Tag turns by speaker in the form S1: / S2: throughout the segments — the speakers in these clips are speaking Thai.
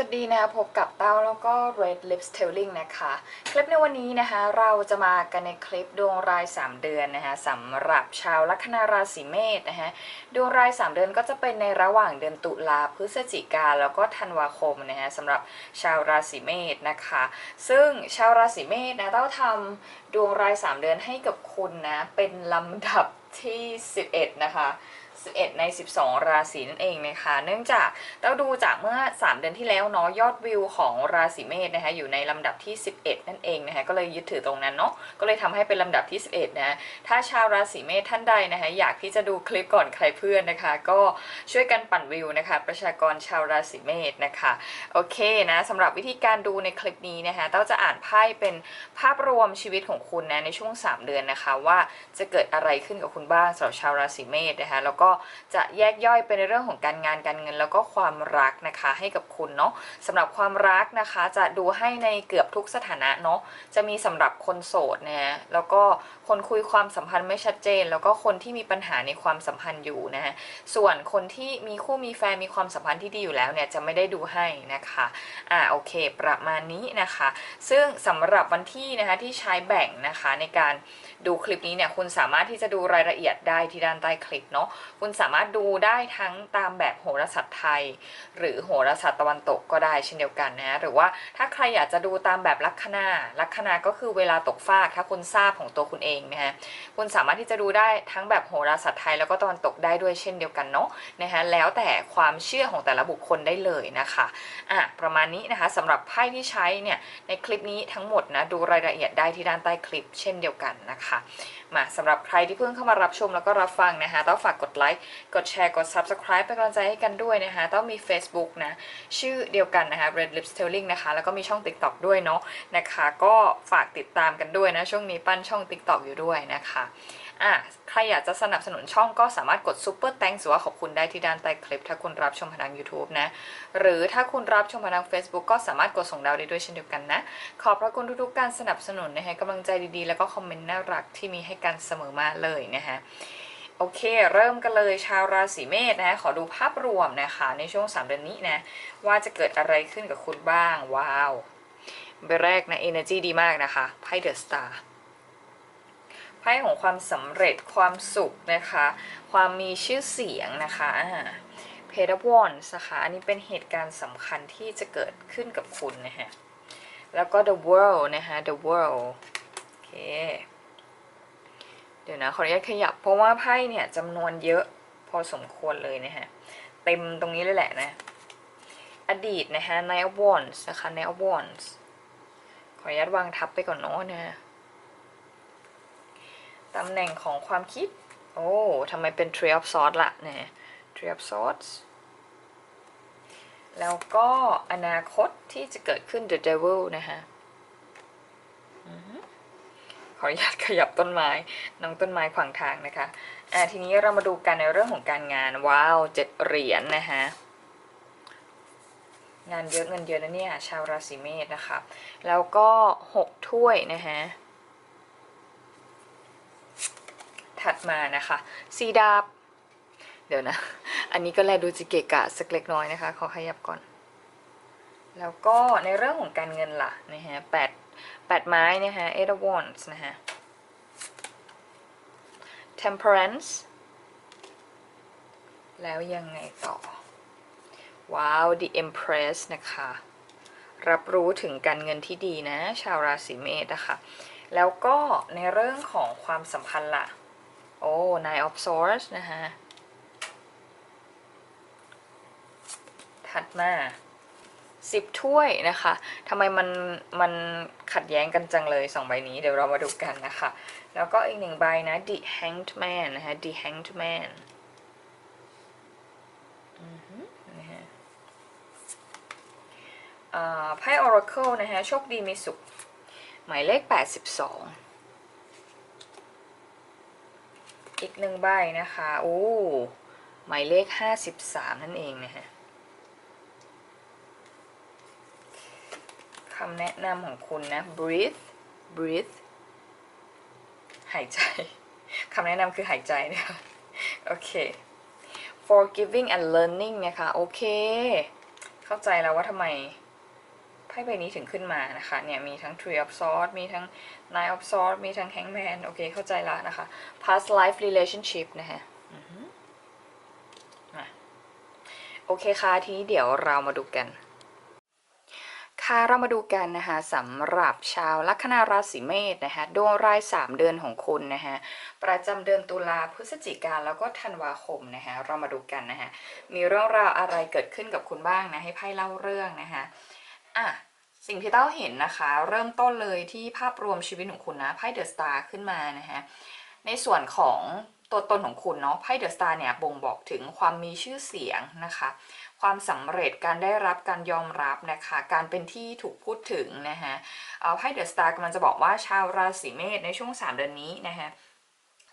S1: สวัสดีนะคะพบกับเต้าแล้วก็ Red Lips Telling นะคะ คลิปในวันนี้นะคะเราจะมากันในคลิปดวงราย 3 เดือนนะคะสำหรับชาวลัคนาราศีเมษนะคะดวงราย 3 เดือนก็จะเป็นในระหว่างเดือนตุลาพฤศจิกาแล้วก็ธันวาคมนะคะสำหรับชาวราศีเมษนะคะ ซึ่งชาวราศีเมษนะเต้าทำดวงราย 3 เดือนให้กับคุณนะเป็นลำดับที่ 11 นะคะ 11 ใน 12 ราศีนั่นเองนะคะ เนื่องจากเราดูจากเมื่อ 3 เดือนที่แล้วเนาะยอดวิวของราศีเมษนะคะอยู่ในลำดับที่ 11 นั่นเองนะคะก็เลยยึดถือตรงนั้นเนาะก็เลยทำให้เป็นลำดับที่ 11 นะถ้าชาวราศีเมษท่านใดนะคะอยากที่จะดูคลิปก่อนใครเพื่อนนะคะ ก็ช่วยกันปั่นวิวนะคะ ประชากรชาวราศีเมษนะคะโอเคนะสำหรับวิธีการดูในคลิปนี้นะคะเต้าจะอ่านไพ่เป็นภาพรวมชีวิตของคุณนะในช่วง 3 เดือนนะคะ ว่าจะเกิดอะไรขึ้นกับคุณบ้างสำหรับชาวราศีเมษนะคะแล้วก็จะแยกย่อยไปในเรื่องของการงานการเงิน แล้วก็ความรักนะคะให้กับคุณเนาะสำหรับความรักนะคะจะดูให้ในเกือบทุกสถานะเนาะจะมีสำหรับคนโสดนะฮะแล้วก็คนคุยความสัมพันธ์ไม่ชัดเจน แล้วก็คนที่มีปัญหาในความสัมพันธ์อยู่นะฮะส่วนคนที่มีคู่มีแฟนมีความสัมพันธ์ที่ดีอยู่แล้วเนี่ยจะไม่ได้ดูให้นะคะอ่าโอเค ประมาณนี้นะคะ ซึ่งสำหรับวันที่นะคะที่ใช้แบ่งนะคะในการ ดูคลิปนี้เนี่ยคุณสามารถที่จะดูรายละเอียดได้ที่ด้านใต้คลิปเนาะคุณสามารถดูได้ทั้งตามแบบโหราศาสตร์ไทย หรือโหราศาสตร์ตะวันตกก็ได้เช่นเดียวกันนะหรือว่าถ้าใครอยากจะดูตามแบบลัคนาลัคนาก็คือเวลาตกฟากถ้าคุณทราบของตัวคุณเองนะฮะคุณสามารถที่จะดูได้ทั้งแบบโหราศาสตร์ไทยแล้วก็ตะวันตกได้ด้วยเช่นเดียวกันเนาะนะฮะแล้วแต่ความเชื่อของแต่ละบุคคลได้เลยนะคะอะประมาณนี้นะคะสำหรับไพ่ที่ใช้เนี่ยในคลิปนี้ทั้งหมดนะดูรายละเอียดได้ที่ด้านใต้คลิปเช่นเดียวกันนะคะมาสำหรับใครที่เพิ่งเข้ามารับชมแล้วก็รับฟังนะคะ ต้องฝากกดไลค์ กดแชร์ กด Subscribe เป็นกำลังใจให้กันด้วยนะคะ ต้องมี Facebook นะ ชื่อเดียวกันนะคะ Red Lips Telling นะคะ แล้วก็มีช่อง TikTok ด้วยเนาะนะคะ ก็ฝากติดตามกันด้วยนะ ช่วงนี้ปั้นช่อง TikTok อยู่ด้วยนะคะ อะใครอยากจะสนับสนุนช่องก็สามารถกด Super Thanks หรือว่าขอบคุณได้ที่ด้านใต้คลิป ถ้าคุณรับชมผ่านทาง YouTube นะ หรือถ้าคุณรับชมผ่านทาง Facebook ก็สามารถกดส่งดาวได้ด้วยเช่นเดียวกันนะ ขอบพระคุณทุกๆการสนับสนุนนะคะกำลังใจดีๆ แล้วก็คอมเมนต์น่ารักที่มีให้กันเสมอมาเลยนะคะโอเค เริ่มกันเลยชาวราศีเมษนะ ขอดูภาพรวมนะคะ ในช่วง3เดือนนี้นะ ว่าจะเกิดอะไรขึ้นกับคุณบ้าง ว้าวใบแรกนะ energy ดีมากนะคะไพ่เดอะสตาร์ ไพ่ของความสำเร็จความสุขนะคะ ความมีชื่อเสียงนะคะเพดวอนนะคะอันนี้เป็นเหตุการณ์สำคัญที่จะเกิดขึ้นกับคุณนะฮะแล้วก็ the world นะคะ the world โอเค เดี๋ยวนะ ขออนุญาตขยับเพราะว่าไพ่เนี่ยจำนวนเยอะพอสมควรเลยนะฮะเต็มตรงนี้เลยแหละนะ อดีตนะคะ night of Wands นะคะ night of Wands ขออนุญาตวางทับไปก่อนเนาะนะ ตำแหน่งของความคิด โอ้ทำไมเป็น tree of Swords ละเนี่ย tree of Swords แล้วก็อนาคตที่จะเกิดขึ้น The Devil นะคะขออนุญาตขยับต้นไม้ น้องต้นไม้ขวางทางนะคะอ่าทีนี้เรามาดูกันในเรื่องของการงาน ว้าวเจ็ดเหรียญนนะคะงานเยอะเงินเยอะนะเนี่ยชาวราศีเมษนะคะ แล้วก็หกถ้วยนะคะ ถัดมานะคะสีดาบ เดี๋ยวนะ อันนี้ก็แลดูจิเกะกะสักเล็กน้อยนะคะ ขอขยับก่อน แล้วก็ในเรื่องของการเงินล่ะนะฮะแปดแปดไม้นะคะ eight of wands นะฮะ temperance แล้วยังไงต่อ ว้าว the empress นะคะ รับรู้ถึงการเงินที่ดีนะ ชาวราศีเมษนะคะ แล้วก็ในเรื่องของความสัมพันธ์ล่ะ โอ้ nine of swords นะคะถัดมาสิบถ้วยนะคะทำไมมันมันขัดแย้งกันจังเลยสองใบนี้ เดี๋ยวเรามาดูกันนะคะ แล้วก็อีกหนึ่งใบนะ the hanged man นะคะ the hanged man อือฮึนะฮะอ่าไพ่ oracle นะคะโชคดีมีสุข หมายเลข 82 อีกหนึ่งใบนะคะ โอ้ หมายเลข53นั่นเองนะฮะคำแนะนำของคุณนะ breathe breathe หายใจคำแนะนำคือหายใจนะคะโอเค forgiving and learning นะคะ โอเค เข้าใจแล้วว่าทำไม ไพ่ใบนี้ถึงขึ้นมานะคะเนี่ยมีทั้ง Tree of Swords มีทั้ง Nine of Swords มีทั้ง Hangman โอเคเข้าใจแล้วนะคะ past life relationship นะคะอือฮึอะโอเคค่ะทีนี้เดี๋ยวเรามาดูกันค่ะเรามาดูกันนะคะสำหรับชาวลัคนาราศีเมษนะคะดวงราย 3 เดือนของคุณนะคะประจำเดือนตุลาพฤศจิกาแล้วก็ธันวาคมนะคะเรามาดูกันนะคะมีเรื่องราวอะไรเกิดขึ้นกับคุณบ้างนะให้ไพ่เล่าเรื่องนะคะอะ สิ่งที่เต้าเห็นนะคะ เริ่มต้นเลยที่ภาพรวมชีวิตของคุณนะไพ่เดอะสตาร์ขึ้นมานะคะในส่วนของตัวตนของคุณเนาะไพ่เดอะสตาร์เนี่ยบ่งบอกถึงความมีชื่อเสียงนะคะ ความสำเร็จการได้รับการยอมรับนะคะ การเป็นที่ถูกพูดถึงนะคะไพ่เดอะสตาร์กำลังจะบอกว่าชาวราศีเมษในช่วง 3 เดือนนี้นะคะ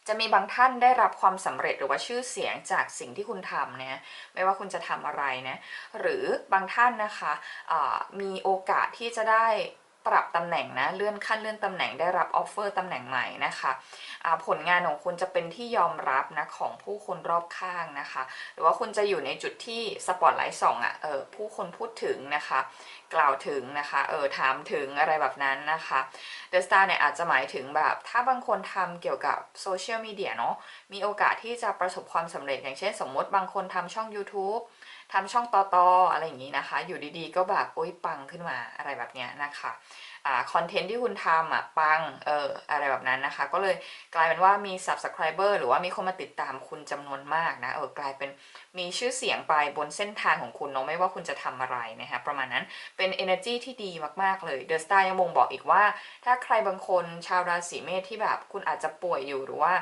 S1: จะมีบางท่านได้รับความสำเร็จหรือว่าชื่อเสียงจากสิ่งที่คุณทำนะไม่ว่าคุณจะทำอะไรนะหรือบางท่านนะคะมีโอกาสที่จะได้ ปรับตำแหน่งนะเลื่อนขั้นเลื่อนตำแหน่งได้รับออฟเฟอร์ตำแหน่งใหม่นะคะะผลงานของคุณจะเป็นที่ยอมรับนะของผู้คนรอบข้างนะคะ หรือว่าคุณจะอยู่ในจุดที่สปอตไลท์ส่องอะเออผู้คนพูดถึงนะคะ กล่าวถึงนะคะเออถามถึงอะไรแบบนั้นนะคะเดอะสตาร์เนี่ยอาจจะหมายถึงแบบถ้าบางคนทำเกี่ยวกับโซเชียลมีเดียเนาะมีโอกาสที่จะประสบความสำเร็จอย่างเช่นสมมติบางคนทำช่อง YouTube ทำช่องต่อตออะไรอย่างนี้นะคะ อยู่ดีๆก็แบบโอ๊ยปังขึ้นมาอะไรแบบเนี้ยนะคะคอนเทนต์ที่คุณทำอะปังเอออะไรแบบนั้นนะคะ ก็เลยกลายเป็นว่ามี subscriber หรือว่ามีคนมาติดตามคุณจำนวนมากนะเออกลายเป็นมีชื่อเสียงไปบนเส้นทางของคุณเนาะไม่ว่าคุณจะทำอะไรนะคะประมาณนั้นเป็น energy ที่ดีมากๆเลย The Star ยังบ่งบอกอีกว่า ถ้าใครบางคนชาวราศีเมษที่แบบคุณอาจจะป่วยอยู่หรือว่า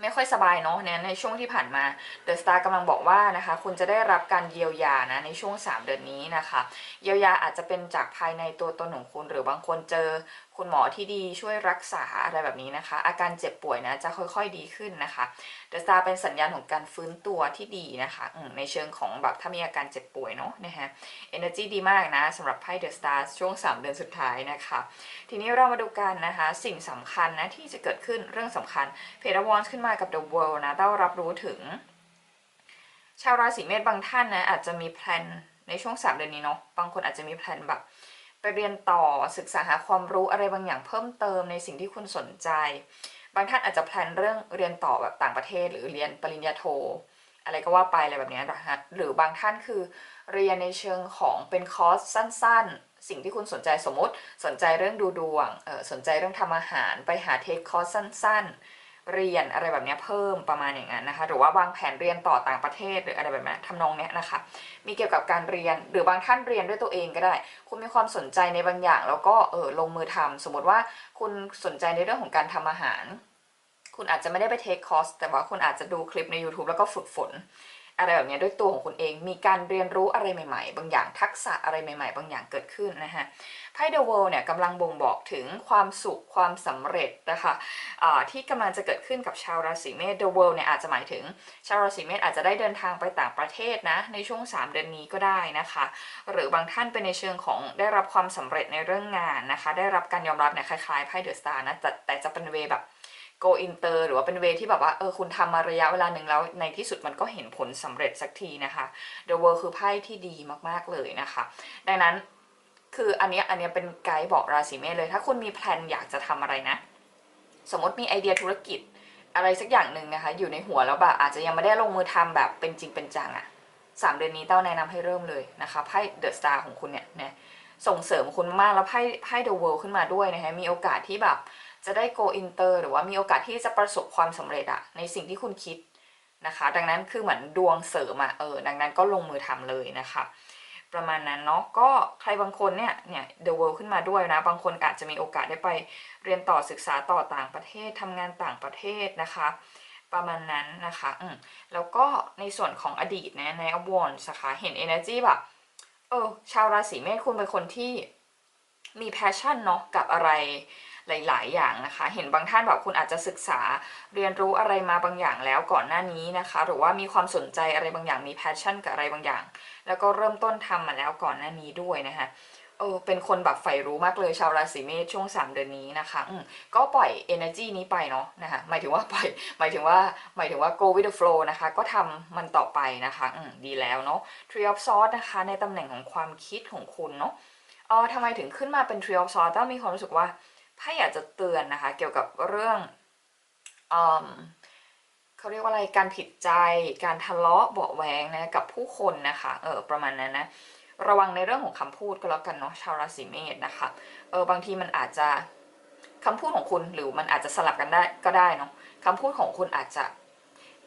S1: ไม่ค่อยสบายเนาะเนี่ยในช่วงที่ผ่านมาเดอะสตาร์กำลังบอกว่านะคะคุณจะได้รับการเยียวยานะในช่วง 3 เดือนนี้นะคะ เยียวยาอาจจะเป็นจากภายในตัวตนของคุณ หรือบางคนเจอคุณหมอที่ดีช่วยรักษาอะไรแบบนี้นะคะ อาการเจ็บป่วยนะจะค่อยๆดีขึ้นนะคะเดอะสตาร์เป็นสัญญาณของการฟื้นตัวที่ดีนะคะในเชิงของแบบถ้ามีอาการเจ็บป่วยเนาะนะฮะ energy ดีมากนะสำหรับไพ่เดอะสตาร์ช่วง 3 เดือนสุดท้ายนะคะ ทีนี้เรามาดูกันนะคะ สิ่งสำคัญนะที่จะเกิดขึ้นเรื่องสำคัญเพดาวอนขึ้นมากับ The World นะต้องรับรู้ถึง ชาวราศีเมษบางท่านนะอาจจะมีแพลนในช่วง3เดือนนี้เนาะบางคนอาจจะมีแพลนแบบ ไปเรียนต่อศึกษาหาความรู้อะไรบางอย่างเพิ่มเติมในสิ่งที่คุณสนใจ บางท่านอาจจะแพลนเรื่องเรียนต่อแบบต่างประเทศ หรือเรียนปริญญาโท อะไรก็ว่าไปอะไรแบบนี้นะคะหรือบางท่านคือเรียนในเชิงของเป็นคอร์สสั้น ๆ สิ่งที่คุณสนใจสมมติสนใจเรื่องดูดวงสนใจเรื่องทำอาหารไปหาเทคคอร์สสั้น ๆ เรียนอะไรแบบนี้เพิ่มประมาณอย่างนั้นนะคะหรือว่าวางแผนเรียนต่อต่างประเทศหรืออะไรแบบนี้ทำนองนี้นะคะ มีเกี่ยวกับการเรียนหรือบางท่านเรียนด้วยตัวเองก็ได้ คุณมีความสนใจในบางอย่าง แล้วก็เออลงมือทำสมมติว่าคุณสนใจในเรื่องของการทำอาหาร คุณอาจจะไม่ได้ไปเทคคอร์สแต่ว่าคุณอาจจะดูคลิปใน YouTube แล้วก็ฝึกฝนอะไรแบบนี้ด้วยตัวของคุณเองมีการเรียนรู้อะไรใหม่ ๆ บางอย่างทักษะอะไรใหม่ ๆ บางอย่างเกิดขึ้นนะฮะ ไพ่เดอะเวิลด์เนี่ยกำลังบ่งบอกถึงความสุขความสำเร็จนะคะะที่กำลังจะเกิดขึ้นกับชาวราศีเมษเดอะเวิลด์เนี่ยอาจจะหมายถึง ชาวราศีเมษอาจจะได้เดินทางไปต่างประเทศนะในช่วง 3 เดือนนี้ก็ได้นะคะ หรือบางท่านเป็นในเชิงของได้รับความสำเร็จในเรื่องงานนะคะ ได้รับการยอมรับเนี่ยคล้ายๆไพ่เดอะสตาร์นะแต่แต่จะเป็นเวแบบ go inter หรือว่าเป็นเวที่แบบว่าเออคุณทำมาระยะเวลาหนึ่งแล้วในที่สุดมันก็เห็นผลสำเร็จสักทีนะคะ The World คือไพ่ที่ดีมากๆเลยนะคะ ดังนั้น คืออันนี้อันนี้เป็นไกด์บอกราศีเมษเลย ถ้าคุณมีแพลนอยากจะทำอะไรนะ สมมติมีไอเดียธุรกิจอะไรสักอย่างหนึ่งนะคะ อยู่ในหัวแล้วแบบอาจจะยังไม่ได้ลงมือทำแบบเป็นจริงเป็นจังอะสามเดือนนี้เต้าแนะนำให้เริ่มเลยนะคะไพ่เดอะสตาร์ของคุณเนี่ยนะส่งเสริมคุณมากแล้วไพ่ไพ่เดอะเวิลด์ขึ้นมาด้วยนะคะมีโอกาสที่แบบจะได้ go inter หรือว่ามีโอกาสที่จะประสบความสำเร็จอะในสิ่งที่คุณคิดนะคะ ดังนั้นคือเหมือนดวงเสริมอะเออดังนั้นก็ลงมือทำเลยนะคะ ประมาณนั้นเนาะก็ใครบางคนเนี่ยเนี่ย the world ขึ้นมาด้วยนะ บางคนอาจจะมีโอกาสได้ไปเรียนต่อศึกษาต่อต่างประเทศทำงานต่างประเทศนะคะ ประมาณนั้นนะคะอืมแล้วก็ในส่วนของอดีตนะในอวอนสาขาเห็น energy แบบเออชาวราศีเมษคุณเป็นคนที่มี passion เนาะกับอะไร หลาย ๆ อย่างนะคะ เห็นบางท่านแบบคุณอาจจะศึกษาเรียนรู้อะไรมาบางอย่างแล้วก่อนหน้านี้นะคะ หรือว่ามีความสนใจอะไรบางอย่างมีแพชชั่นกับอะไรบางอย่าง แล้วก็เริ่มต้นทำมาแล้วก่อนหน้านี้ด้วยนะคะเออเป็นคนแบบใฝ่รู้มากเลยชาวราศีเมษช่วง 3 เดือนนี้นะคะอืมก็ปล่อย energy นี้ไปเนาะนะคะหมายถึงว่าปล่อยหมายถึงว่าหมายถึงว่า go with the flow นะคะ ก็ทำมันต่อไปนะคะอืมดีแล้วเนาะ Tree of Swords นะคะในตำแหน่งของความคิดของคุณเนาะเออทำไมถึงขึ้นมาเป็น Tree of Swords ต้องมีความรู้สึกว่า ถ้าอยากจะเตือนนะคะ เกี่ยวกับเรื่องอืมเขาเรียกว่าอะไรการผิดใจ การทะเลาะเบาะแวงนะกับผู้คนนะคะเออประมาณนั้นนะระวังในเรื่องของคำพูดก็แล้วกันเนาะชาวราศีเมษนะคะเออบางทีมันอาจจะคำพูดของคุณหรือมันอาจจะสลับกันได้ก็ได้เนาะคำพูดของคุณอาจจะ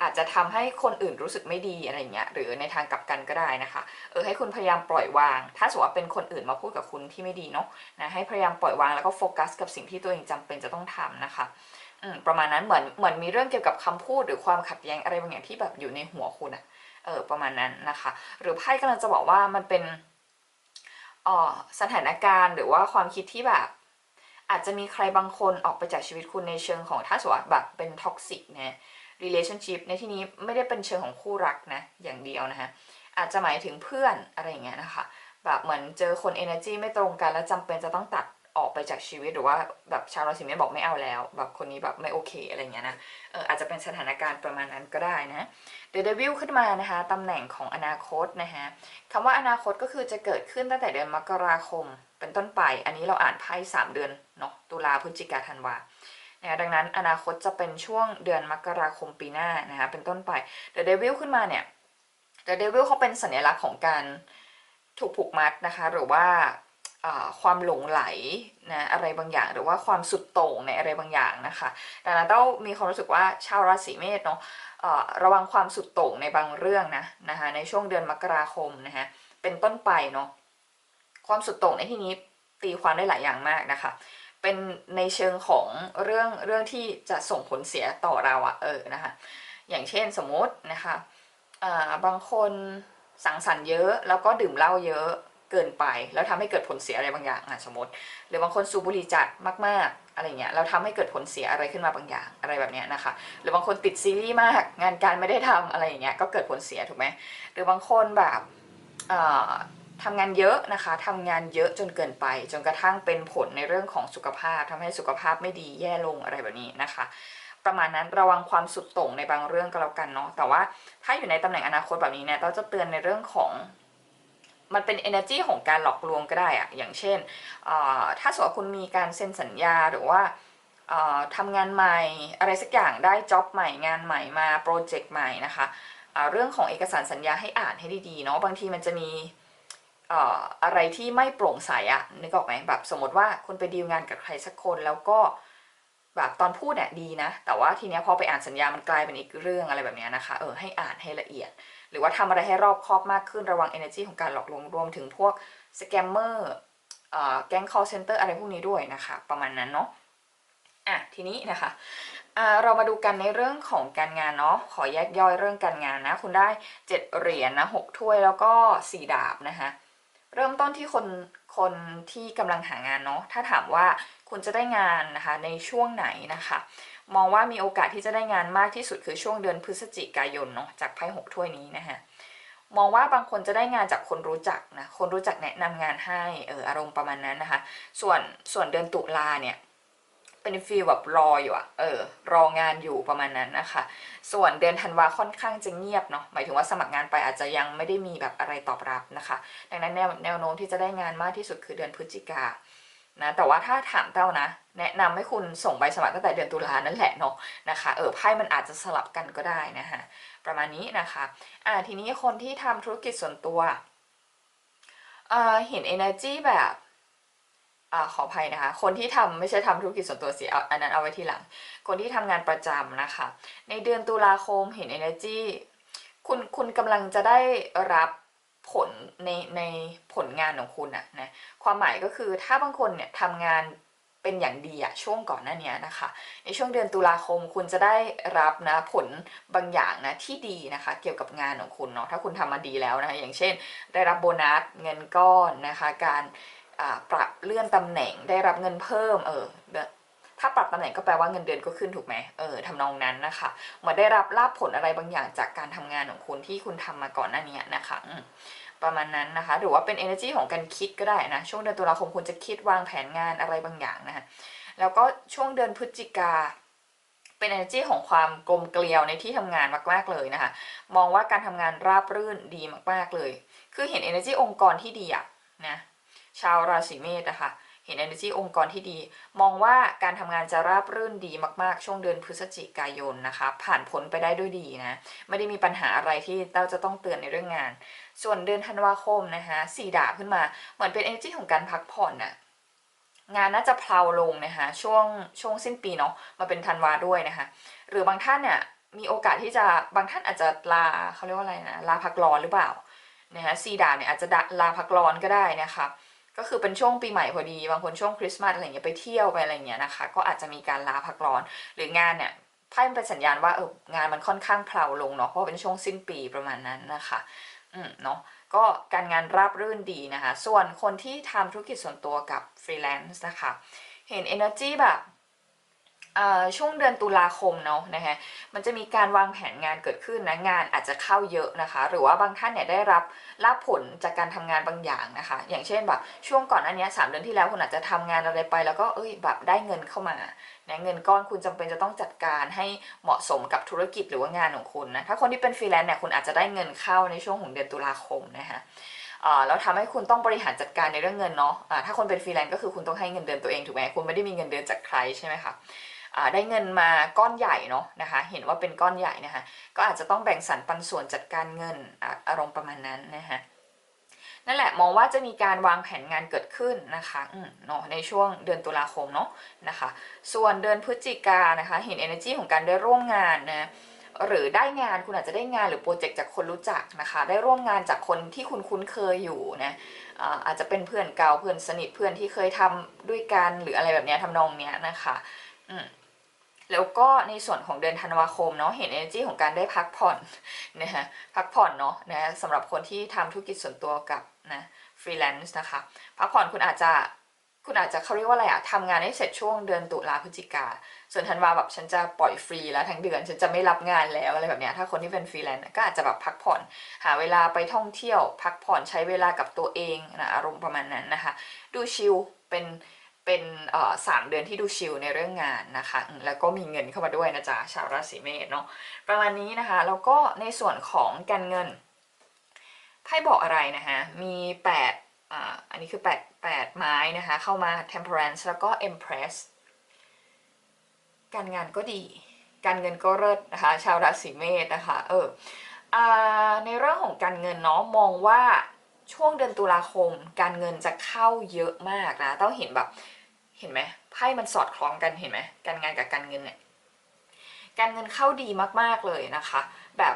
S1: อาจจะทำให้คนอื่นรู้สึกไม่ดีอะไรเงี้ยหรือในทางกลับกันก็ได้นะคะเออให้คุณพยายามปล่อยวาง ถ้าสมมติว่าเป็นคนอื่นมาพูดกับคุณที่ไม่ดีเนาะนะให้พยายามปล่อยวางแล้วก็โฟกัสกับสิ่งที่ตัวเองจำเป็นจะต้องทำนะคะอืมประมาณนั้นเหมือนเหมือนมีเรื่องเกี่ยวกับคำพูดหรือความขัดแย้งอะไรบางอย่างที่แบบอยู่ในหัวคุณอะเออประมาณนั้นนะคะ หรือไพ่กำลังจะบอกว่ามันเป็นอ๋อสถานการณ์หรือว่าความคิดที่แบบอาจจะมีใครบางคนออกไปจากชีวิตคุณในเชิงของถ้าสมมติแบบเป็นท็อกซิกนะ relationship ในที่นี้ไม่ได้เป็นเชิงของคู่รักนะอย่างเดียวนะฮะอาจจะหมายถึงเพื่อนอะไรอย่างเงี้ยนะคะแบบเหมือนเจอคน energy ไม่ตรงกันแล้วจำเป็นจะต้องตัดออกไปจากชีวิตหรือว่าแบบชาวราศีเมษบอกไม่เอาแล้ว แบบคนนี้แบบไม่โอเคอะไรเงี้ยนะเอออาจจะเป็นสถานการณ์ประมาณนั้นก็ได้นะ The Devil ขึ้นมานะคะตำแหน่งของอนาคตนะคะคำว่าอนาคตก็คือจะเกิดขึ้นตั้งแต่เดือนมกราคมเป็นต้นไป อันนี้เราอ่านไพ่3เดือนเนาะตุลาพฤศจิกาธันวา นะดังนั้นอนาคตจะเป็นช่วงเดือนมกราคมปีหน้านะคะเป็นต้นไป The Devil ขึ้นมาเนี่ย The Devil เขาเป็นสัญลักษณ์ของการถูกผูกมัดนะคะหรือว่าความหลงไหลนะอะไรบางอย่าง หรือว่าความสุดโต่งในอะไรบางอย่างนะคะดังนั้นต้องมีความรู้สึกว่าชาวราศีเมษเนาะระวังความสุดโต่งในบางเรื่องนะนะคะในช่วงเดือนมกราคมนะคะเป็นต้นไปเนาะความสุดโต่งในที่นี้ตีความได้หลายอย่างมากนะคะ เป็นในเชิงของเรื่องเรื่องที่จะส่งผลเสียต่อเราอะเออนะคะอย่างเช่นสมมตินะคะบางคนสังสรรค์เยอะแล้วก็ดื่มเหล้าเยอะเกินไป แล้วทำให้เกิดผลเสียอะไรบางอย่างอะสมมติ หรือบางคนสูบบุหรี่จัดมาก ๆ อะไรเงี้ยแล้วทำให้เกิดผลเสียอะไรขึ้นมาบางอย่างอะไรแบบเนี้ยนะคะ หรือบางคนติดซีรีส์มากงานการไม่ได้ทำอะไรอย่างเงี้ยก็เกิดผลเสียถูกไหมหรือบางคนแบบ ทำงานเยอะนะคะทำงานเยอะจนเกินไป จนกระทั่งเป็นผลในเรื่องของสุขภาพทำให้สุขภาพไม่ดีแย่ลงอะไรแบบนี้นะคะ ประมาณนั้นระวังความสุดโต่งในบางเรื่องก็แล้วกันเนาะแต่ว่าถ้าอยู่ในตำแหน่งอนาคตแบบนี้เนี่ยเราจะเตือนในเรื่องของมันเป็น energy ของการหลอกลวงก็ได้อะอย่างเช่น ถ้าสมมติคุณมีการเซ็นสัญญาหรือว่าทำงานใหม่อะไรสักอย่างได้จ็อบใหม่งานใหม่มาโปรเจกต์ใหม่นะคะเรื่องของเอกสารสัญญาให้อ่านให้ดีๆเนาะบางทีมันจะมี อะไรที่ไม่โปร่งใสอะนึกออกไหมแบบสมมติว่าคุณไปดีลงานกับใครสักคนแล้วก็แบบตอนพูดเนี่ยดีนะ แต่ว่าทีเนี้ยพอไปอ่านสัญญามันกลายเป็นอีกเรื่องอะไรแบบนี้นะคะเออให้อ่านให้ละเอียด หรือว่าทำอะไรให้รอบคอบมากขึ้นระวัง energy ของการหลอกลวงรวมถึงพวกสแกมเมอร์แก๊ง call center อะไรพวกนี้ด้วยนะคะ ประมาณนั้นเนาะอะทีนี้นะคะเรามาดูกันในเรื่องของการงานเนาะขอแยกย่อยเรื่องการงานนะ คุณได้ 7 เหรียญนะหถ้วยแล้วก็ 4 ดาบนะคะ เริ่มต้นที่คนคนที่กำลังหางานเนาะถ้าถามว่าคุณจะได้งานนะคะในช่วงไหนนะคะ มองว่ามีโอกาสที่จะได้งานมากที่สุดคือช่วงเดือนพฤศจิกายนเนาะจากไพ่หกถ้วยนี้นะคะมองว่าบางคนจะได้งานจากคนรู้จักนะคนรู้จักแนะนำงานให้เอออารมณ์ประมาณนั้นนะคะ ส่วนส่วนเดือนตุลาเนี่ย เป็นฟีลแบบรออยู่อะเออ รองานอยู่ประมาณนั้นนะคะ ส่วนเดือนธันวาค่อนข้างจะเงียบเนาะ หมายถึงว่าสมัครงานไปอาจจะยังไม่ได้มีแบบอะไรตอบรับนะคะ ดังนั้นแนวแนวโน้มที่จะได้งานมากที่สุดคือเดือนพฤศจิกานะแต่ว่าถ้าถามเต้านะ แนะนำให้คุณส่งใบสมัครตั้งแต่เดือนตุลานั่นแหละเนาะนะคะเออไพ่มันอาจจะสลับกันก็ได้นะคะประมาณนี้นะคะอ่าทีนี้คนที่ทำธุรกิจส่วนตัวอ่าเห็น energy แบบ อ่าขออภัยนะคะ คนที่ทำไม่ใช่ทำธุรกิจส่วนตัวสิเอาอันนั้นเอาไว้ทีหลัง คนที่ทำงานประจำนะคะ ในเดือนตุลาคมเห็น energy คุณคุณกำลังจะได้รับผลในในผลงานของคุณอะนะความหมายก็คือถ้าบางคนเนี่ยทำงานเป็นอย่างดีอะช่วงก่อนหน้านี้นะคะ ในช่วงเดือนตุลาคมคุณจะได้รับนะผลบางอย่างนะที่ดีนะคะ เกี่ยวกับงานของคุณเนาะถ้าคุณทำมาดีแล้วนะคะอย่างเช่น ได้รับโบนัสเงินก้อนนะคะ การ ปรับเลื่อนตำแหน่งได้รับเงินเพิ่มเออถ้าปรับตำแหน่งก็แปลว่าเงินเดือนก็ขึ้นถูกไหมเออทำนองนั้นนะคะเหมือนได้รับลาบผลอะไรบางอย่างจากการทำงานของคุณที่คุณทำมาก่อนหน้านี้นะคะประมาณนั้นนะคะ หรือว่าเป็น energy ของการคิดก็ได้นะ ช่วงเดือนตุลาคมคุณจะคิดวางแผนงานอะไรบางอย่างนะคะแล้วก็ช่วงเดือนพฤศจิกาเป็น energy ของความกลมเกลียวในที่ทำงานมากๆเลยนะคะ มองว่าการทำงานราบรื่นดีมากๆเลย คือเห็น energy องค์กรที่ดีอะนะ ชาวราศีเมษนะคะเห็น energy องค์กรที่ดี มองว่าการทำงานจะราบรื่นดีมาก ๆ ช่วงเดือนพฤศจิกายนนะคะ ผ่านพ้นไปได้ด้วยดีนะ ไม่ได้มีปัญหาอะไรที่เต้าจะต้องเตือนในเรื่องงาน ส่วนเดือนธันวาคมนะคะสี่ดาบขึ้นมา เหมือนเป็น energy ของการพักผ่อนน่ะงานน่าจะเพลาลงนะคะช่วงช่วงสิ้นปีเนาะมาเป็นธันวาด้วยนะคะ หรือบางท่านเนี่ยมีโอกาสที่จะบางท่านอาจจะลาเขาเรียกว่าอะไรนะลาพักร้อนหรือเปล่านะคะซีดาบเนี่ยอาจจะลาพักร้อนก็ได้นะคะ ก็คือเป็นช่วงปีใหม่พอดี บางคนช่วงคริสต์มาสอะไรเงี้ยไปเที่ยวไปอะไรเงี้ยนะคะ ก็อาจจะมีการลาพักร้อนหรืองานเนี่ยไพ่มันเป็นสัญญาณว่าเอองานมันค่อนข้างเพลาลงเนาะเพราะเป็นช่วงสิ้นปีประมาณนั้นนะคะ อืมเนาะก็การงานราบรื่นดีนะคะ ส่วนคนที่ทำธุรกิจส่วนตัวกับฟรีแลนซ์นะคะ เห็น energy แบบ ช่วงเดือนตุลาคมเนาะนะคะมันจะมีการวางแผนงานเกิดขึ้นนะงานอาจจะเข้าเยอะนะคะ หรือว่าบางท่านเนี่ยได้รับรับผลจากการทำงานบางอย่างนะคะ อย่างเช่นแบบช่วงก่อนหน้านี้สามเดือนที่แล้วคุณอาจจะทำงานอะไรไป แล้วก็เอ้ยแบบได้เงินเข้ามานะเงินก้อนคุณจำเป็นจะต้องจัดการให้เหมาะสมกับธุรกิจหรือว่างานของคุณนะถ้าคนที่เป็นฟรีแลนซ์เนี่ยคุณอาจจะได้เงินเข้าในช่วงของเดือนตุลาคมนะคะแล้วทำให้คุณต้องบริหารจัดการในเรื่องเงินเนาะอ่าถ้าคนเป็นฟรีแลนซ์ก็คือคุณต้องให้เงินเดือนตัวเองถูกไหมคุณไม่ได้มีเงินเดือนจากใครใช่ไหมคะ ได้เงินมาก้อนใหญ่เนาะนะคะ เห็นว่าเป็นก้อนใหญ่นะคะ ก็อาจจะต้องแบ่งสรรปันส่วนจัดการเงินอาอารมณ์ประมาณนั้นนะคะนั่นแหละมองว่าจะมีการวางแผนงานเกิดขึ้นนะคะเนาะในช่วงเดือนตุลาคมเนาะนะคะ ส่วนเดือนพฤศจิกานะคะเห็น energy ของการได้ร่วมงานนะหรือได้งานคุณอาจจะได้งานหรือโปรเจกต์จากคนรู้จักนะคะ ได้ร่วมงานจากคนที่คุณคุ้นเคยอยู่นะอาจจะเป็นเพื่อนเก่าเพื่อนสนิทเพื่อนที่เคยทำด้วยกันหรืออะไรแบบนี้ยทำนองเนี้ยนะคะ อืม แล้วก็ในส่วนของเดือนธันวาคมเนาะเห็น energy ของการได้พักผ่อนนะคะพักผ่อนเนาะนะสำหรับคนที่ทำธุรกิจส่วนตัวกับนะฟรีแลนซ์นะคะพักผ่อนคุณอาจจะคุณอาจจะเขาเรียกว่าอะไรอะทำงานให้เสร็จช่วงเดือนตุลาพฤศจิกา ส่วนธันวาแบบฉันจะปล่อยฟรีแล้วทั้งเดือนฉันจะไม่รับงานแล้วอะไรแบบเนี้ยถ้าคนที่เป็นฟรีแลนซ์ก็อาจจะแบบพักผ่อน หาเวลาไปท่องเที่ยว พักผ่อนใช้เวลากับตัวเองนะอารมณ์ประมาณนั้นนะคะ ดูชิลเป็น เป็นสามเดือนที่ดูชิลในเรื่องงานนะคะ แล้วก็มีเงินเข้ามาด้วยนะจ๊ะชาวราศีเมษเนาะประมาณนี้นะคะ แล้วก็ในส่วนของการเงินไพ่บอกอะไรนะคะมีแปดอ่าอันนี้คือแปดแปดไม้นะคะ เข้ามา temperance แล้วก็ empress การงานก็ดี การเงินก็เลิศนะคะ ชาวราศีเมษนะคะเอออในเรื่องของการเงินเนาะมองว่าช่วงเดือนตุลาคม การเงินจะเข้าเยอะมากนะต้องเห็นแบบ เห็นไหมไพ่มันสอดคล้องกันเห็นไหมการงานกับการเงินเนี่ยการเงินเข้าดีมากๆเลยนะคะ แบบ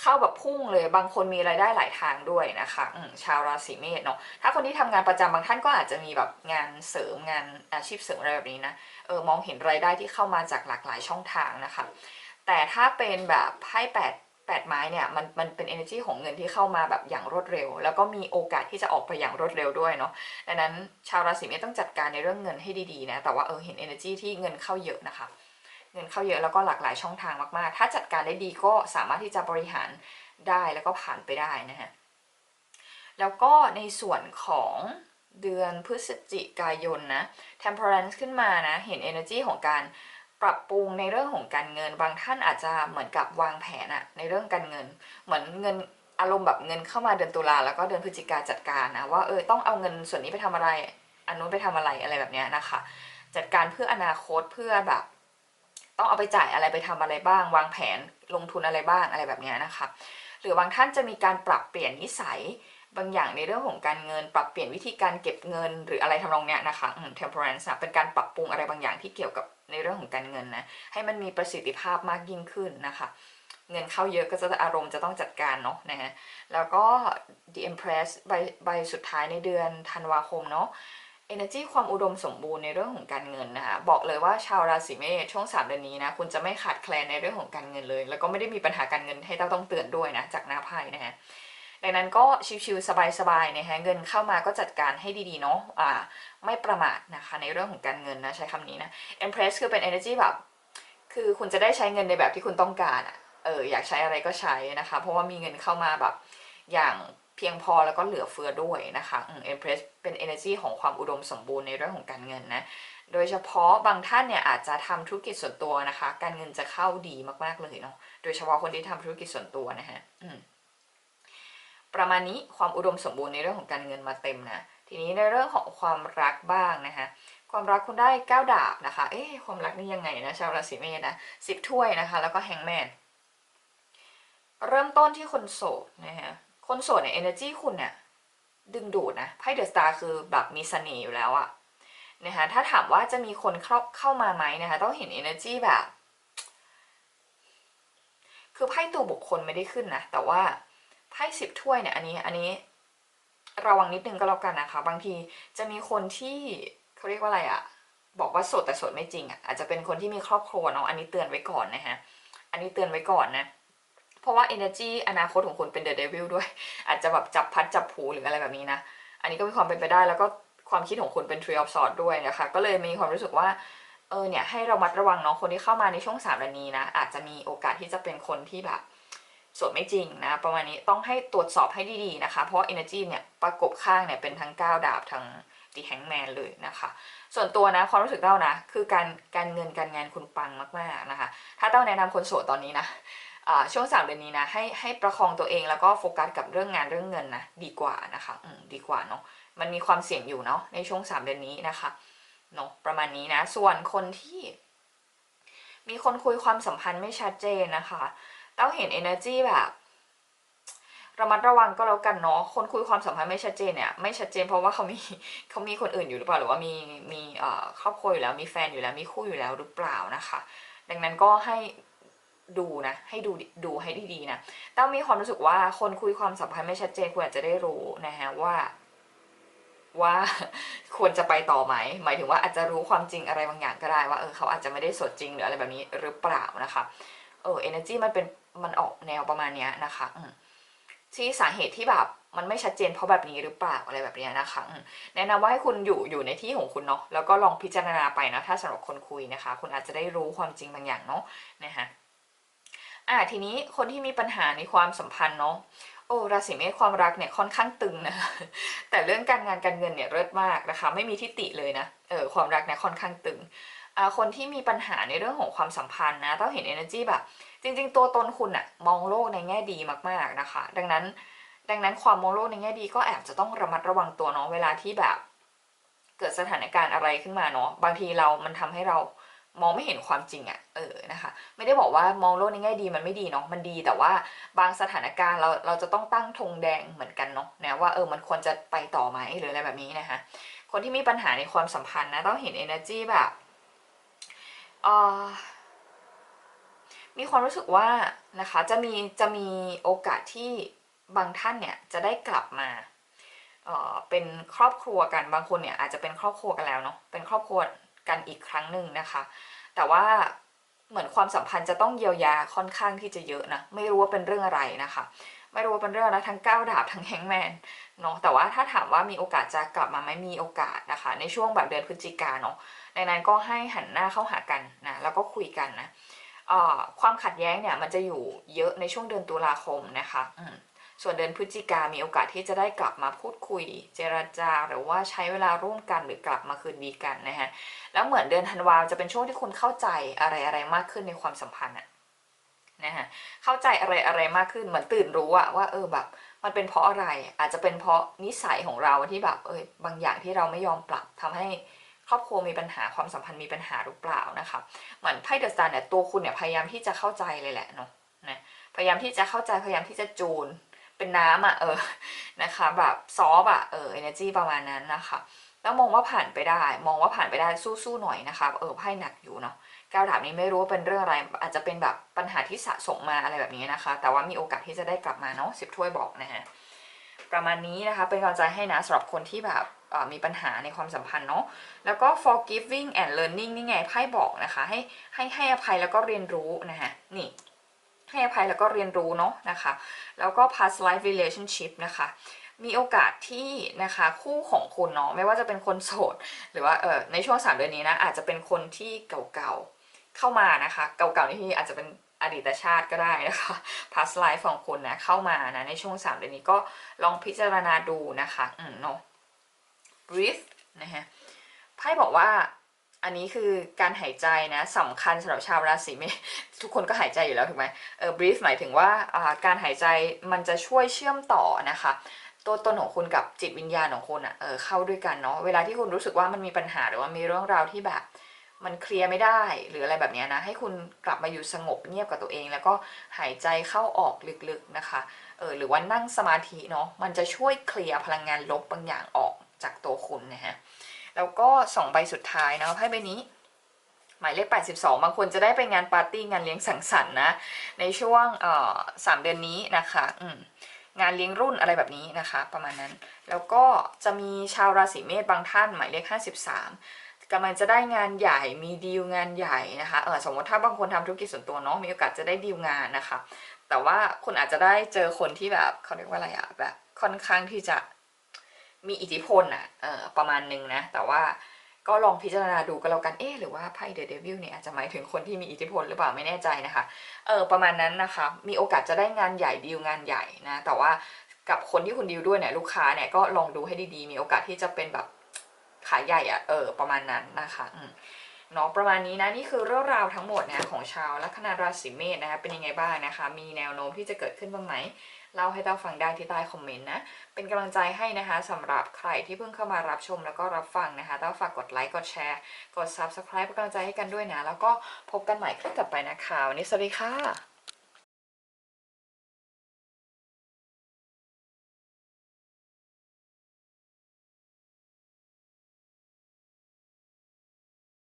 S1: เข้าแบบพุ่งเลยบางคนมีรายได้หลายทางด้วยนะคะชาวราศีเมษเนาะถ้าคนที่ทำงานประจำบางท่านก็อาจจะมีแบบงานเสริมงานอาชีพเสริมอะไรแบบนี้นะเออมองเห็นรายได้ที่เข้ามาจากหลากหลายช่องทางนะคะ แต่ถ้าเป็นแบบไพ่แปด แปดไม้เนี่ยมันมันเป็น energy ของเงินที่เข้ามาแบบอย่างรวดเร็ว แล้วก็มีโอกาสที่จะออกไปอย่างรวดเร็วด้วยเนาะดังนั้นชาวราศีเมษต้องจัดการในเรื่องเงินให้ดีๆนะแต่ว่าเออเห็น energy ที่เงินเข้าเยอะนะคะ เงินเข้าเยอะแล้วก็หลากหลายช่องทางมากๆ ถ้าจัดการได้ดีก็สามารถที่จะบริหารได้แล้วก็ผ่านไปได้นะฮะแล้วก็ในส่วนของเดือนพฤศจิกายนนะ temperance ขึ้นมานะ เห็น energy ของการ ปรับปรุงในเรื่องของการเงิน บางท่านอาจจะเหมือนกับวางแผนอะในเรื่องการเงิน เหมือนเงินอารมณ์แบบเงินเข้ามาเดือนตุลาแล้วก็เดือนพฤศจิกาจัดการนะว่าเออต้องเอาเงินส่วนนี้ไปทำอะไรอันนู้นไปทำอะไรอะไรแบบเนี้ยนะคะ จัดการเพื่ออนาคตเพื่อแบบ ต้องเอาไปจ่ายอะไรไปทำอะไรบ้าง วางแผนลงทุนอะไรบ้างอะไรแบบเนี้ยนะคะหรือบางท่านจะมีการปรับเปลี่ยนนิสัยบางอย่างในเรื่องของการเงิน ปรับเปลี่ยนวิธีการเก็บเงิน หรืออะไรทำนองเนี้ยนะคะอืม temperance นะเป็นการปรับปรุงอะไรบางอย่างที่เกี่ยวกับในเรื่องของการเงินนะให้มันมีประสิทธิภาพมากยิ่งขึ้นนะคะ เงินเข้าเยอะก็จะอารมณ์จะต้องจัดการเนาะนะฮะแล้วก็ the empress ใบใบสุดท้ายในเดือนธันวาคมเนาะ energy ความอุดมสมบูรณ์ในเรื่องของการเงินนะคะบอกเลยว่าชาวราศีเมษช่วง3เดือนนี้นะคุณจะไม่ขาดแคลนในเรื่องของการเงินเลย แล้วก็ไม่ได้มีปัญหาการเงินให้ต้าต้องเตือนด้วยนะจากหน้าไพ่นะฮะ ดังนั้นก็ชิวๆสบายๆนะคะเงินเข้ามาก็จัดการให้ดีๆเนาะอ่าไม่ประมาทนะคะในเรื่องของการเงินนะใช้คำนี้นะ Empress คือเป็น energy แบบคือคุณจะได้ใช้เงินในแบบที่คุณต้องการอะเอออยากใช้อะไรก็ใช้นะคะ เพราะว่ามีเงินเข้ามาแบบอย่างเพียงพอแล้วก็เหลือเฟือด้วยนะคะอืม Empress เป็น energy ของความอุดมสมบูรณ์ในเรื่องของการเงินนะโดยเฉพาะบางท่านเนี่ยอาจจะทำธุรกิจส่วนตัวนะคะ การเงินจะเข้าดีมากๆเลยเนาะโดยเฉพาะคนที่ทำธุรกิจส่วนตัวนะฮะอืม ประมาณนี้ความอุดมสมบูรณ์ในเรื่องของการเงินมาเต็มนะทีนี้ในเรื่องของความรักบ้างนะคะความรักคุณได้เก้าดาบนะคะ เอ๊ะความรักนี่ยังไงนะชาวราศีเมษนะสิบถ้วยนะคะ แล้วก็แฮงแมนเริ่มต้นที่คนโสดนะฮะคนโสดเนี่ย energy คุณเนี่ยดึงดูดนะไพ่เดอะสตาร์คือแบบมีเสน่ห์อยู่แล้วอะนะคะถ้าถามว่าจะมีคนเข้าเข้ามาไหมนะคะต้องเห็น energy แบบ คือไพ่ตัวบุคคลไม่ได้ขึ้นนะแต่ว่า ไพ่สิบถ้วยเนี่ยอันนี้อันนี้ระวังนิดนึงก็แล้วกันนะคะ บางทีจะมีคนที่เขาเรียกว่าอะไรอะบอกว่าโสดแต่โสดไม่จริงอะอาจจะเป็นคนที่มีครอบครัวเนาะอันนี้เตือนไว้ก่อนนะฮะอันนี้เตือนไว้ก่อนนะเพราะว่า energy อนาคตของคุณเป็น the devil ด้วย อาจจะแบบจับพัดจับผูหรืออะไรแบบนี้นะอันนี้ก็มีความเป็นไปได้แล้วก็ความคิดของคุณเป็น tree of swords ด้วยนะคะก็เลยมีความรู้สึกว่าเออเนี่ยให้เรามัดระวังเนาะคนที่เข้ามาในช่วงสามเดือนนี้นะอาจจะมีโอกาสที่จะเป็นคนที่แบบ โสดไม่จริงนะ ประมาณนี้ต้องให้ตรวจสอบให้ดีๆนะคะ เพราะ energy เนี่ยประกบข้างเนี่ยเป็นทั้งก้าวดาบทั้ง the hangman เลยนะคะ ส่วนตัวนะความรู้สึกเต้านะ คือการการเงินการงานคุณปังมากๆนะคะ ถ้าเต้าแนะนำคนโสดตอนนี้นะช่วงสามเดือนนี้นะให้ให้ประคองตัวเองแล้วก็โฟกัสกับเรื่องงานเรื่องเงินนะดีกว่านะคะอืมดีกว่าเนาะมันมีความเสี่ยงอยู่เนาะในช่วงสามเดือนนี้นะคะเนาะประมาณนี้นะ ส่วนคนที่ มีคนคุยความสัมพันธ์ไม่ชัดเจนนะคะ ต้องเห็น energy แบบระมัดระวังก็แล้วกันเนาะคนคุยความสัมพันธ์ไม่ชัดเจนเนี่ยไม่ชัดเจนเพราะว่าเขามีเขามีคนอื่นอยู่หรือเปล่าหรือว่ามีมีเอ่อครอบครัวอยู่แล้วมีแฟนอยู่แล้วมีคู่อยู่แล้วหรือเปล่านะคะ ดังนั้นก็ให้ดูนะให้ดูดูให้ดีๆนะต้องมีความรู้สึกว่าคนคุยความสัมพันธ์ไม่ชัดเจนคุณอาจจะได้รู้นะฮะว่า ว่าควรจะไปต่อไหมหมายถึงว่าอาจจะรู้ความจริงอะไรบางอย่างก็ได้ว่าเออเขาอาจจะไม่ได้สดจริงหรืออะไรแบบนี้หรือเปล่านะคะ เออ energy มันเป็นมันออกแนวประมาณเนี้ยนะคะที่สาเหตุที่แบบมันไม่ชัดเจนเพราะแบบนี้หรือเปล่าอะไรแบบนี้นะคะแนะนำว่าให้คุณอยู่อยู่ในที่ของคุณเนาะแล้วก็ลองพิจารณาไปนะถ้าสำหรับคนคุยนะคะ คุณอาจจะได้รู้ความจริงบางอย่างเนาะนะคะอ่าทีนี้คนที่มีปัญหาในความสัมพันธ์เนาะโอ้ราศีเมษความรักเนี่ยค่อนข้างตึงนะแต่เรื่องการงานการเงินเนี่ยเลิศมากนะคะ ไม่มีทิฏฐิเลยนะเออความรักเนี่ยค่อนข้างตึง คนที่มีปัญหาในเรื่องของความสัมพันธ์นะต้องเห็น energy แบบ จริง ๆ ตัวตนคุณอะมองโลกในแง่ดีมากๆนะคะ ดังนั้นดังนั้นความมองโลกในแง่ดีก็แอบจะต้องระมัดระวังตัวเนาะเวลาที่แบบ เกิดสถานการณ์อะไรขึ้นมาเนาะบางทีเรามันทำให้เรามองไม่เห็นความจริงอะ่ะ เออ นะคะ ไม่ได้บอกว่ามองโลกในแง่ดีมันไม่ดีเนาะ มันดี แต่ว่าบางสถานการณ์เรา เราจะต้องตั้งธงแดงเหมือนกันเนาะ นะว่าเออ มันควรจะไปต่อไหมหรืออะไรแบบนี้นะคะ คนที่มีปัญหาในความสัมพันธ์นะต้องเห็น energy แบบ มีความรู้สึกว่านะคะจะมีจะมีโอกาสที่บางท่านเนี่ยจะได้กลับมาเป็นครอบครัวกันบางคนเนี่ยอาจจะเป็นครอบครัวกันแล้วเนาะเป็นครอบครัวกันอีกครั้งหนึ่งนะคะ แต่ว่าเหมือนความสัมพันธ์จะต้องเยียวยาค่อนข้างที่จะเยอะนะไม่รู้ว่าเป็นเรื่องอะไรนะคะ ไม่รู้ว่าเป็นเรื่องอะไรทั้งก้าวดาบทั้งแฮงแมนเนาะแต่ว่าถ้าถามว่ามีโอกาสจะกลับมาไหมมีโอกาสนะคะ ในช่วงแบบเดือนพฤศจิกาเนาะดังนั้นก็ให้หันหน้าเข้าหากันนะแล้วก็คุยกันนะความขัดแย้งเนี่ยมันจะอยู่เยอะในช่วงเดือนตุลาคมนะคะส่วนเดือนพฤศจิกามีโอกาสที่จะได้กลับมาพูดคุย เจรจาหรือว่าใช้เวลาร่วมกันหรือกลับมาคืนดีกันนะฮะแล้วเหมือนเดือนธันวาจะเป็นช่วงที่คุณเข้าใจอะไรอะไรมากขึ้นในความสัมพันธ์อะ นะฮะเข้าใจอะไรอะไรมากขึ้นเหมือนตื่นรู้อะว่าเออแบบมันเป็นเพราะอะไรอาจจะเป็นเพราะนิสัยของเราที่แบบเออบางอย่างที่เราไม่ยอมปรับทำให้ครอบครัวมีปัญหาความสัมพันธ์มีปัญหาหรือเปล่านะคะเหมือนไพ่เดอะสตาร์เนี่ยตัวคุณเนี่ยพยายามที่จะเข้าใจเลยแหละเนาะนะพยายามที่จะเข้าใจพยายามที่จะจูนเป็นน้ำอะเออนะคะแบบซอฟอะเออ energy ประมาณนั้นนะคะ แล้วมองว่าผ่านไปได้ มองว่าผ่านไปได้สู้ๆหน่อยนะคะเออไพ่หนักอยู่เนาะก้าวดาบนี้ไม่รู้ว่าเป็นเรื่องอะไร อาจจะเป็นแบบปัญหาที่สะสมมาอะไรแบบนี้นะคะ แต่ว่ามีโอกาสที่จะได้กลับมาเนาะสิบถ้วยบอกนะฮะประมาณนี้นะคะเป็นกำลังใจให้นะสำหรับคนที่แบบมีปัญหาในความสัมพันธ์เนาะแล้วก็ forgiving and learning นี่ไงไพ่บอกนะคะ ให้ให้ให้อภัยแล้วก็เรียนรู้นะคะนี่ให้อภัยแล้วก็เรียนรู้เนาะนะคะ แล้วก็ past life relationship นะคะ มีโอกาสที่นะคะคู่ของคุณเนาะไม่ว่าจะเป็นคนโสด หรือว่าเออในช่วงสามเดือนนี้นะอาจจะเป็นคนที่เก่าๆเข้ามานะคะเก่าๆนี่ที่อาจจะเป็นอดีตชาติก็ได้นะคะ past life ของคุณนะเข้ามานะในช่วงสามเดือนนี้ก็ลองพิจารณาดูนะคะอืมเนาะ breathe นะฮะไพ่บอกว่าอันนี้คือการหายใจนะสำคัญสำหรับชาวราศีเมษทุกคนก็หายใจอยู่แล้วถูกไหมเออ breathe หมายถึงว่าการหายใจมันจะช่วยเชื่อมต่อนะคะ ตัวตนของคุณกับจิตวิญญาณของคุณอะเออเข้าด้วยกันเนาะเวลาที่คุณรู้สึกว่ามันมีปัญหาหรือว่ามีเรื่องราวที่แบบ มันเคลียร์ไม่ได้หรืออะไรแบบนี้นะ ให้คุณกลับมาอยู่สงบเงียบกับตัวเอง แล้วก็หายใจเข้าออกลึกๆนะคะเออหรือว่านั่งสมาธิเนาะมันจะช่วยเคลียร์พลังงานลบบางอย่างออกจากตัวคุณนะฮะแล้วก็สองใบสุดท้ายเนาะไพ่ใบนี้หมายเลข 82 บางคนจะได้ไปงานปาร์ตี้งานเลี้ยงสังสรรค์นะ ในช่วงเอ่อสามเดือนนี้นะคะ อืม งานเลี้ยงรุ่นอะไรแบบนี้นะคะ ประมาณนั้น แล้วก็จะมีชาวราศีเมษบางท่านหมายเลข 53กำลังจะได้งานใหญ่มีดีลงานใหญ่นะคะเออสมมติถ้าบางคนทำธุรกิจส่วนตัวเนาะมีโอกาสจะได้ดีลงานนะคะ แต่ว่าคุณอาจจะได้เจอคนที่แบบเขาเรียกว่าอะไรอะแบบค่อนข้างที่จะมีอิทธิพลอะเออประมาณนึงนะแต่ว่า ก็ลองพิจารณาดูก็แล้วกัน เอ๊ะหรือว่าไพ่เดอะเดวิลเนี่ยอาจจะหมายถึงคนที่มีอิทธิพลหรือเปล่าไม่แน่ใจนะคะ เออประมาณนั้นนะคะ มีโอกาสจะได้งานใหญ่ดีลงานใหญ่นะ แต่ว่ากับคนที่คุณดีลด้วยเนี่ยลูกค้าเนี่ยก็ลองดูให้ดีๆ มีโอกาสที่จะเป็นแบบขายใหญ่อะเออ ประมาณนั้นนะคะอืมเนาะประมาณนี้นะนี่คือเรื่องราวทั้งหมดนะของชาวลัคนาราศีเมษนะคะเป็นยังไงบ้างนะคะ มีแนวโน้มที่จะเกิดขึ้นบ้างไหม เล่าให้เต้าฟังได้ที่ใต้คอมเมนต์นะ เป็นกำลังใจให้นะคะสำหรับใครที่เพิ่งเข้ามารับชมแล้วก็รับฟังนะคะเต้าฝากกดไลค์กดแชร์ กด subscribe เป็นกำลังใจให้กันด้วยนะ แล้วก็พบกันใหม่คลิปต่อไปนะคะวันนี้สวัสดีค่ะ